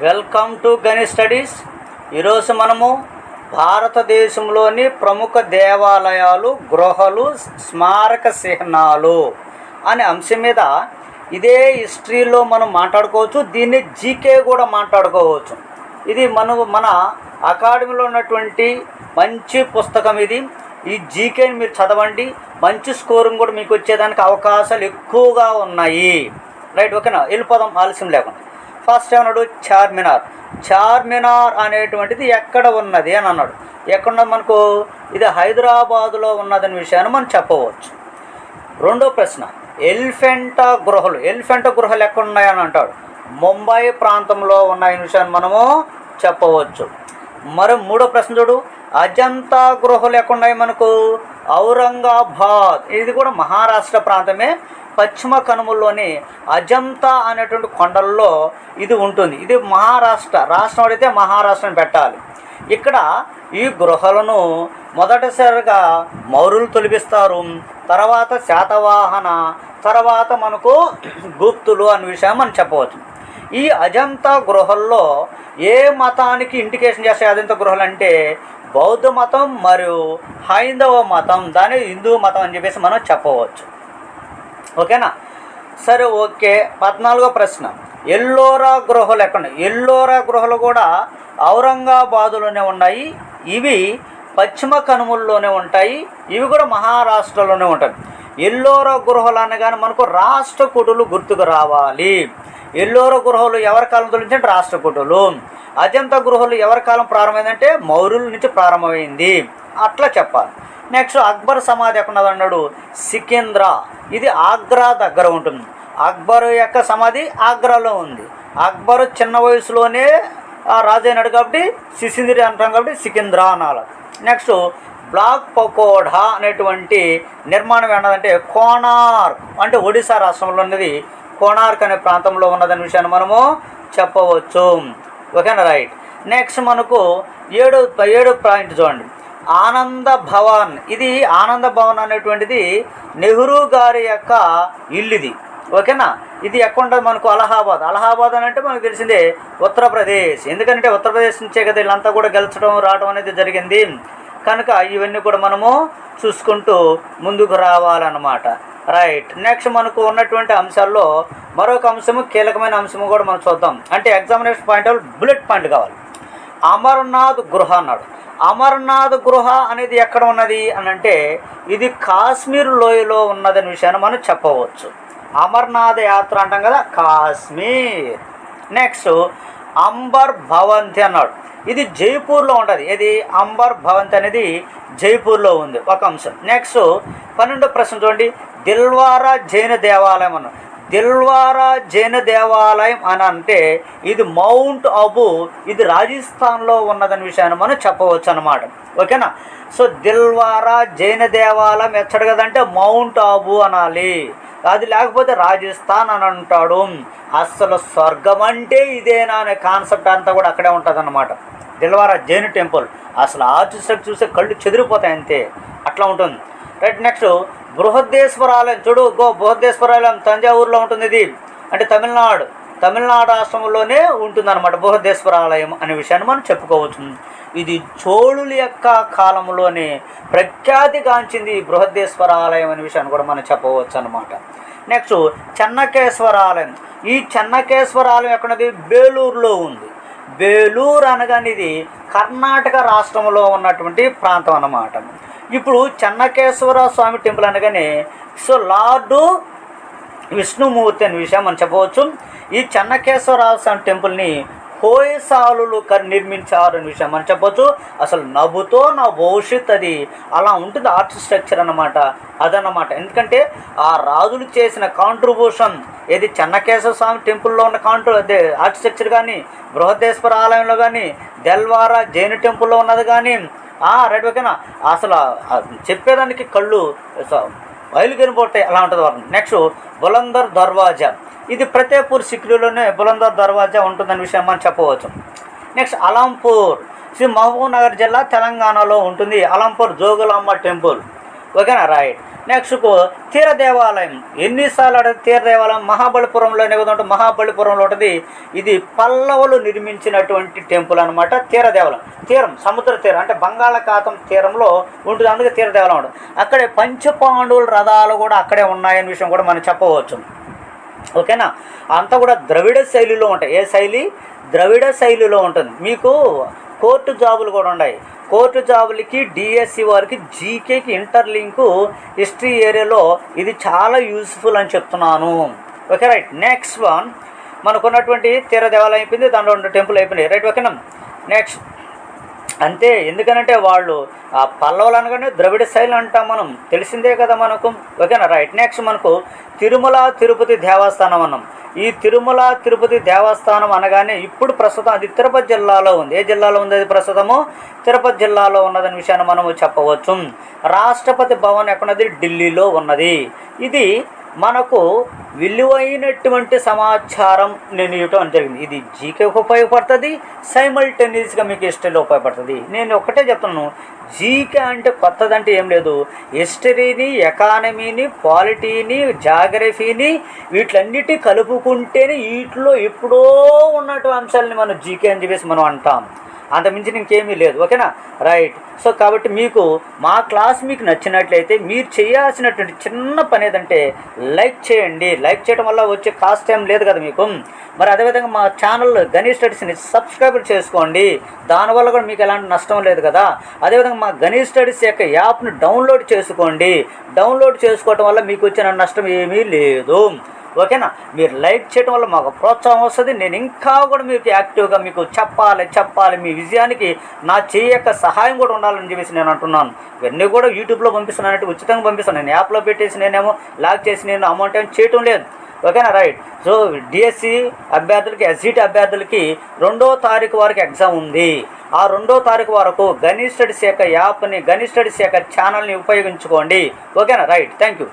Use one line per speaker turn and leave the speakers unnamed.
Welcome to గణి studies ఈరోజు మనము భారతదేశంలోని ప్రముఖ దేవాలయాలు గృహలు స్మారక చిహ్నాలు అనే అంశం మీద ఇదే హిస్టరీలో మనం మాట్లాడుకోవచ్చు. దీన్ని జీకే కూడా మాట్లాడుకోవచ్చు. ఇది మన మన అకాడమీలో ఉన్నటువంటి మంచి పుస్తకం ఇది. ఈ జీకేని మీరు చదవండి. మంచి స్కోరింగ్ కూడా మీకు వచ్చేదానికి అవకాశాలు ఎక్కువగా ఉన్నాయి. రైట్ ఓకేనా వెళ్ళిపోదాం. ఆలస్యం లేకుండా. ఫస్ట్ ఏమన్నాడు? చార్మినార్. చార్మినార్ అనేటువంటిది ఎక్కడ ఉన్నది అని అన్నాడు. ఎక్కడ మనకు? ఇది హైదరాబాదులో ఉన్నదనే విషయాన్ని మనం చెప్పవచ్చు. రెండో ప్రశ్న. ఎలిఫెంటా గృహలు. ఎలిఫెంటా గృహలు ఎక్కడ ఉన్నాయని అంటాడు. ముంబై ప్రాంతంలో ఉన్నాయని విషయాన్ని మనము చెప్పవచ్చు. మరి మూడో ప్రశ్న చూడు. అజంతా గృహలు ఎక్కడున్నాయి మనకు ఔరంగాబాద్. ఇది కూడా మహారాష్ట్ర ప్రాంతమే. పశ్చిమ కనుమల్లోని అజంతా అనేటువంటి కొండల్లో ఇది ఉంటుంది. ఇది మహారాష్ట్ర. రాష్ట్రం అడిగితే మహారాష్ట్రని పెట్టాలి. ఇక్కడ ఈ గృహలను మొదటిసారిగా మౌరులు తొలిపిస్తారు తర్వాత శాతవాహన తర్వాత మనకు గుప్తులు అనే విషయం మనం చెప్పవచ్చు. ఈ అజంతా గృహల్లో ఏ మతానికి ఇండికేషన్ చేస్తాయి అజంతా గృహలు అంటే? బౌద్ధ మతం మరియు హైందవ మతం దాని హిందూ మతం అని చెప్పేసి మనం చెప్పవచ్చు. ఓకేనా? సరే ఓకే. పద్నాలుగో ప్రశ్న. ఎల్లోరా గృహలు ఎక్కడ ఎల్లోరా గృహలు కూడా ఔరంగాబాదులోనే ఉన్నాయి. ఇవి పశ్చిమ కనుమల్లోనే ఉంటాయి. ఇవి కూడా మహారాష్ట్రలోనే ఉంటాయి. ఎల్లోరా గృహలు అనగానే మనకు రాష్ట్రకూటులు గుర్తుకు రావాలి. ఎల్లోర గృహలు ఎవరి కాలం తొలించంటే రాష్ట్రకూటులు అజంతా గృహలు ఎవరి కాలం ప్రారంభమైందంటే మౌర్యుల నుంచి ప్రారంభమైంది. అట్లా చెప్పాలి. నెక్స్ట్ అక్బర్ సమాధి ఎక్కడ అన్నాడు? సికింద్రా. ఇది ఆగ్రా దగ్గర ఉంటుంది. అక్బర్ యొక్క సమాధి ఆగ్రాలో ఉంది. అక్బర్ చిన్న వయసులోనే ఆ రాజు అయినాడు కాబట్టి సిసింద్రి అంటాం కాబట్టి సికింద్రా అనాలి. నెక్స్ట్ బ్లాక్ పకోడా అనేటువంటి నిర్మాణం ఏంటంటే కోనార్క్ అంటే ఒడిశా రాష్ట్రంలో ఉన్నది. కోనార్క్ అనే ప్రాంతంలో ఉన్నదనే విషయాన్ని మనము చెప్పవచ్చు. ఓకేనా రైట్ నెక్స్ట్ మనకు ఏడు ఏడు పాయింట్ చూడండి. ఆనంద భవన్. ఇది ఆనంద భవన్ అనేటువంటిది నెహ్రూ గారి యొక్క ఇల్లు ఇది ఓకేనా ఇది ఎక్కడుంటుంది మనకు? అలహాబాద్. అలహాబాద్ అని అంటే మనకు తెలిసిందే ఉత్తరప్రదేశ్. ఎందుకంటే ఉత్తరప్రదేశ్ నుంచే కదా వీళ్ళంతా కూడా గెలచడం రావడం అనేది జరిగింది. కనుక ఇవన్నీ కూడా మనము చూసుకుంటూ ముందుకు రావాలన్నమాట. రైట్ నెక్స్ట్ మనకు ఉన్నటువంటి అంశాల్లో మరొక అంశము కీలకమైన అంశము కూడా మనం చూద్దాం. అంటే ఎగ్జామినేషన్ పాయింట్ బుల్లెట్ పాయింట్ కావాలి. అమర్నాథ్ గృహ అన్నాడు. అమర్నాథ్ గృహ అనేది ఎక్కడ ఉన్నది అని అంటే ఇది కాశ్మీర్ లోయలో ఉన్నదనే విషయాన్ని మనం చెప్పవచ్చు. అమర్నాథ్ యాత్ర అంటాం కదా కాశ్మీర్. నెక్స్ట్ అంబర్ భవంతి అన్నాడు. ఇది జైపూర్లో ఉంటుంది. ఇది అంబర్ భవంతి అనేది జైపూర్లో ఉంది. ఒక అంశం. నెక్స్ట్ పన్నెండో ప్రశ్న చూడండి. దిల్వారా జైన దేవాలయం అన్నాడు దిల్వారా జైన దేవాలయం అని అంటే ఇది మౌంట్ అబు ఇది రాజస్థాన్లో ఉన్నదని విషయాన్ని మనం చెప్పవచ్చు అనమాట ఓకేనా? సో దిల్వారా జైన దేవాలయం ఎచ్చడు కదంటే మౌంట్ అబు అనాలి. అది లేకపోతే రాజస్థాన్ అని అంటాడు. అస్సలు స్వర్గం అంటే ఇదేనా అనే కాన్సెప్ట్ అంతా కూడా అక్కడే ఉంటుంది అనమాట దిల్వారా జైన్ టెంపుల్. అసలు ఆర్టిస్ట్ చూస్తే కళ్ళు చెదిరిపోతాయి అంతే. అట్లా ఉంటుంది. Right next. బృహదేశ్వరాలయం చూడు గో బృహదేశ్వరాలయం తంజావూరులో ఉంటుంది ఇది అంటే తమిళనాడు. తమిళనాడు రాష్ట్రంలోనే ఉంటుందన్నమాట బృహదేశ్వరాలయం అనే విషయాన్ని మనం చెప్పుకోవచ్చు. ఇది చోళుల యొక్క కాలంలోనే ప్రఖ్యాతిగాంచింది బృహదేశ్వర ఆలయం అనే విషయాన్ని కూడా మనం చెప్పవచ్చు అనమాట నెక్స్ట్ చెన్నకేశ్వరాలయం ఈ చెన్నకేశ్వర ఆలయం ఎక్కడది? బేలూరులో ఉంది. బేలూరు అనగానే ఇది కర్ణాటక రాష్ట్రంలో ఉన్నటువంటి ప్రాంతం అన్నమాట. ఇప్పుడు చెన్నకేశ్వర స్వామి టెంపుల్ అనగానే సో లార్డు విష్ణుమూర్తి అనే విషయం మనం చెప్పవచ్చు. ఈ చెన్నకేశ్వర స్వామి టెంపుల్ని హోయసాలులు కర్ నిర్మించారు అనే విషయం మనం చెప్పొచ్చు. అసలు నవ్వుతో నా భవిష్యత్ అది. అలా ఉంటుంది ఆర్ట్ స్ట్రక్చర్ అన్నమాట. అదన్నమాట. ఎందుకంటే ఆ రాజులు చేసిన కాంట్రిబ్యూషన్ ఏది చెన్నకేశ్వర స్వామి టెంపుల్లో ఉన్న కాంట్రో అదే ఆర్ట్ స్ట్రక్చర్ కానీ బృహదేశ్వర ఆలయంలో కానీ దెల్వారా జైన టెంపుల్లో ఉన్నది కానీ రైట్ ఓకేనా? అసలు చెప్పేదానికి కళ్ళు బయలుగెనిపోతాయి అలా ఉంటుంది నెక్స్ట్ బులందర్ దర్వాజా. ఇది ప్రతేపూర్ సిక్రీలోనే బులందర్ దర్వాజా ఉంటుందనే విషయం మనం చెప్పవచ్చు. నెక్స్ట్ అలంపూర్. శ్రీ మహబూబ్ నగర్ జిల్లా తెలంగాణలో ఉంటుంది. అలంపూర్ జోగులమ్మ టెంపుల్. ఓకేనా? రైట్. నెక్స్ట్ తీర దేవాలయం ఎన్నిసార్లు అడిగితే తీర దేవాలయం మహాబలిపురంలోనే ఉంటుంది మహాబలిపురంలో ఉంటుంది. ఇది పల్లవులు నిర్మించినటువంటి టెంపుల్ అనమాట తీర దేవాలయం తీరం సముద్ర తీరం. అంటే బంగాళాఖాతం తీరంలో ఉంటుంది. అందుకే తీర దేవాలయం ఉంటుంది అక్కడే పంచపాండవుల రథాలు కూడా అక్కడే ఉన్నాయనే విషయం కూడా మనం చెప్పవచ్చు. ఓకేనా? అంతా కూడా ద్రవిడ శైలిలో ఉంటాయి. ఏ శైలి? ద్రవిడ శైలిలో ఉంటుంది. మీకు కోర్టు జాబులు కూడా ఉన్నాయి. కోర్టు జాబులకి డిఎస్సి వారికి జీకేకి ఇంటర్లింకు హిస్టరీ ఏరియాలో ఇది చాలా యూస్ఫుల్ అని చెప్తున్నాను. ఓకే రైట్ నెక్స్ట్ వన్ మనకున్నటువంటి తీర దేవాలయం అయిపోయింది. దాంట్లో ఉన్న టెంపుల్ అయిపోయినాయి. రైట్ ఓకేనా నెక్స్ట్ అంతే ఎందుకనంటే వాళ్ళు ఆ పల్లవులు అనగానే ద్రవిడ శైలి అంటాం మనం. తెలిసిందే కదా మనకు. ఓకేనా? రైట్. నెక్స్ట్ మనకు తిరుమల తిరుపతి దేవస్థానం అన్నాం. ఈ తిరుమల తిరుపతి దేవస్థానం అనగానే ఇప్పుడు ప్రస్తుతం అది తిరుపతి జిల్లాలో ఉంది. ఏ జిల్లాలో ఉంది అది ప్రస్తుతము? తిరుపతి జిల్లాలో ఉన్నదని విషయాన్ని మనము చెప్పవచ్చు. రాష్ట్రపతి భవన్ ఎక్కడున్నది? ఢిల్లీలో ఉన్నది. ఇది మనకు విలువైనటువంటి సమాచారం నేను ఇవ్వటం జరిగింది. ఇది జీకేకి ఉపయోగపడుతుంది సైమల్టేనియస్గా మీకు హిస్టరీలో ఉపయోగపడుతుంది. నేను ఒక్కటే చెప్తున్నాను జీకే అంటే కొత్తదంటే ఏం లేదు. హిస్టరీని ఎకానమీని పాలిటీని జాగ్రఫీని వీటిలన్నిటి కలుపుకుంటేనే వీటిలో ఎప్పుడో ఉన్నటువంటి అంశాలని మనం జీకే అని చెప్పేసి మనం అంటాం. అంత మించి ఇంకేమీ లేదు ఓకేనా? రైట్ సో కాబట్టి మీకు మా క్లాస్ మీకు నచ్చినట్లయితే మీరు చేయాల్సినటువంటి చిన్న పని ఏదంటే లైక్ చేయండి. లైక్ చేయడం వల్ల వచ్చే కాస్ట్ ఏం లేదు కదా మీకు? మరి అదేవిధంగా మా ఛానల్ గణేష్ స్టడీస్ని సబ్స్క్రైబ్ చేసుకోండి. దానివల్ల కూడా మీకు ఎలాంటి నష్టం లేదు కదా? అదేవిధంగా మా గణేష్ స్టడీస్ యొక్క యాప్ను డౌన్లోడ్ చేసుకోండి. డౌన్లోడ్ చేసుకోవడం వల్ల మీకు వచ్చిన నష్టం ఏమీ లేదు. ఓకేనా? మీరు లైక్ చేయడం వల్ల మాకు ప్రోత్సాహం వస్తుంది. నేను ఇంకా కూడా మీకు యాక్టివ్గా మీకు చెప్పాలి చెప్పాలి. మీ విజయానికి నా చేయక సహాయం కూడా ఉండాలని చెప్పేసి నేను అంటున్నాను. ఇవన్నీ కూడా యూట్యూబ్లో పంపిస్తున్నానంటే ఉచితంగా పంపిస్తాను నేను యాప్లో పెట్టేసి నేనేమో లాక్ చేసి నేను అమౌంట్ ఏం చేయటం లేదు. ఓకేనా? రైట్. సో డిఎస్సి అభ్యర్థులకి ఎస్సీటీ అభ్యర్థులకి రెండో తారీఖు వరకు ఎగ్జామ్ ఉంది. ఆ రెండో తారీఖు వరకు గణేష్ స్టడీస్ యొక్క యాప్ని గణేష్ స్టడీస్ యొక్క ఛానల్ని ఉపయోగించుకోండి. ఓకేనా? రైట్. Thank you